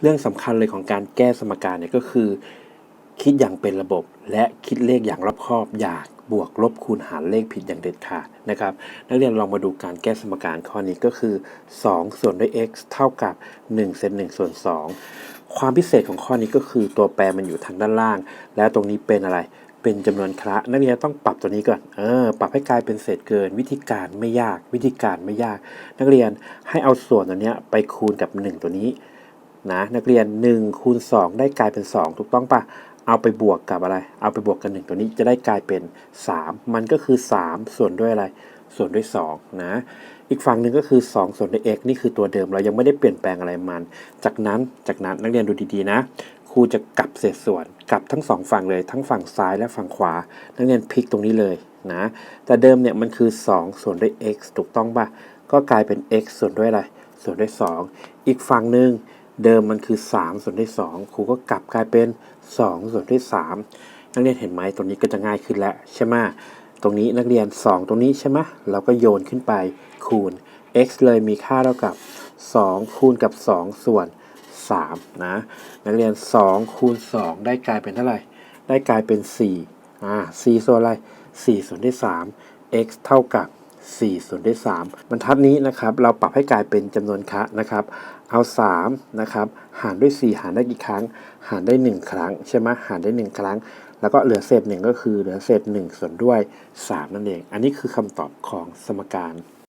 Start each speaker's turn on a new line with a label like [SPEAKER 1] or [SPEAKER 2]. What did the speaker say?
[SPEAKER 1] เรื่องสำคัญเลยของการแก้สมการเนี่ยก็คือ คิดอย่างเป็นระบบและคิดเลขอย่างรอบคอบ อยากบวกลบคูณหารเลขผิดอย่างเด็ดขาดนะครับ นักเรียนลองมาดูการแก้สมการข้อนี้ก็คือ 2 ส่วนด้วย x เท่ากับ1เศษ1ส่วน 2 ความพิเศษของข้อนี้ก็คือตัวแปรมันอยู่ทางด้านล่าง แล้วตรงนี้เป็นอะไรเป็นจำนวนคละนักเรียนต้องปรับตัวนี้ก่อน เออ ปรับให้กลายเป็นเศษเกิน วิธีการไม่ยาก วิธีการไม่ยาก นักเรียนให้เอาส่วนตัวนี้ไปคูณกับ 1 ตัวนี้ นะนักเรียน1คูณ2ได้กลายเป็น 2 ถูกต้องปะเอาไปบวกกับอะไร เอาไปบวกกับ1ตัวนี้จะได้กลายเป็น 3 มันก็คือ 3 ส่วนด้วยอะไร ส่วนด้วย2นะอีกฝั่งหนึ่งก็คือ 2 ส่วนด้วย x นี่คือตัวเดิมเรายังไม่ได้เปลี่ยนแปลงอะไรมัน จากนั้นจากนั้นนักเรียนดูดีๆนะครูจะกลับเศษส่วนกลับทั้งสองฝั่งเลยทั้งฝั่งซ้ายและฝั่งขวา นักเรียนพลิกตรงนี้เลยนะแต่เดิมเนี่ยมันคือ 2 ส่วนด้วย x ถูกต้องปะก็กลายเป็น x ส่วนด้วยอะไรส่วนด้วย 2 อีกฝั่งหนึ่ง เดิมมันคือ 3 ส่วนด้วย2ครูก็กลับกลายเป็น 2 ส่วนด้วย3นักเรียนเห็นไหมตรงนี้ก็จะง่ายขึ้นแล้วใช่ไหมตรงนี้นักเรียน 2 ตรงนี้ใช่ไหมเราก็โยนขึ้นไปคูณ x เลยมีค่าเท่ากับ 2 คูณกับ 2 ส่วน 3 นะ นักเรียน 2 คูณ 2 ได้กลายเป็นเท่าไหร่ ได้กลายเป็น 4 อ่า 4 ส่วนอะไร 4 ส่วนด้วย3 x เท่ากับ 4 ส่วนด้วย3บรรทัดนี้นะครับเราปรับให้กลายเป็นจำนวนคะนะครับ เอา3นะครับหารด้วย 4 หารได้กี่ครั้ง หารได้ 1 ครั้งใช่ไหมหารได้ 1 ครั้ง แล้วก็เหลือเศษ1ก็คือเหลือเศษ1ส่วนด้วย 3 นั่นเอง อันนี้คือคำตอบของสมการ